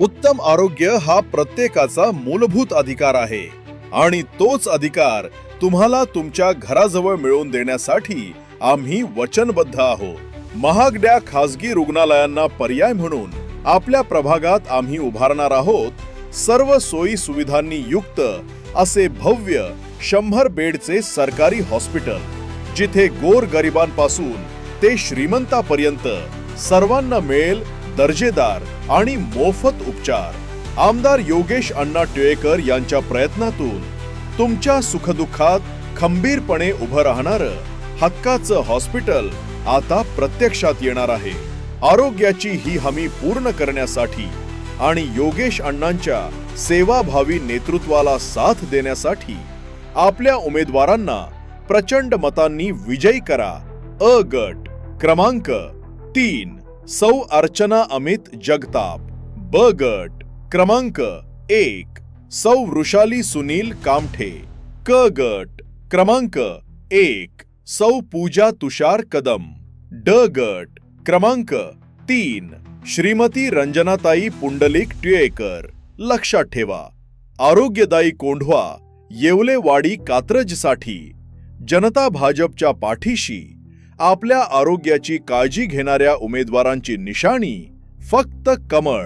उत्तम आरोग्य हा प्रत्येकाचा मूलभूत अधिकार आहे. आणि तोच अधिकार तुम्हाला तुमच्या घराजवळ मिळवून देण्यासाठी आम्ही वचनबद्ध आहोत. महागड्या खासगी रुग्णालयांना पर्याय म्हणून आपल्या प्रभागात आम्ही उभारणार आहोत. सर्व सोयी सुविधांनी युक्त असे भव्य शंभर बेडचे सरकारी हॉस्पिटल जिथे गोर गरिबांपासून ते श्रीमंतापर्यंत सर्वांना मिळेल दर्जेदार आणि मोफत उपचार. आमदार योगेश अण्णा टिळेकर यांच्या प्रयत्नातून तुमच्या सुखदुःखात खंबीरपणे उभं राहणारं हक्काचं हॉस्पिटल आता प्रत्यक्षात येणार आहे. आरोग्याची ही हमी पूर्ण करण्यासाठी आणि योगेश अण्णांच्या सेवाभावी नेतृत्वाला साथ देण्यासाठी आपल्या उमेदवारांना प्रचंड मतांनी विजयी करा. अ गट क्रमांक तीन. सौ अर्चना अमित जगताप ब गट क्रमांक एक सौ वृषाली सुनील कामठे क गट क्रमांक एक सौ पूजा तुषार कदम ड गट क्रमांक तीन श्रीमती रंजनाताई पुंडलिक टिळेकर. लक्षात ठेवा आरोग्यदायी कोंढवा येवलेवाडी कात्रजसाठी जनता भाजपच्या पाठीशी. आपल्या आरोग्याची काळजी घेणाऱ्या उमेदवारांची निशाणी फक्त कमळ.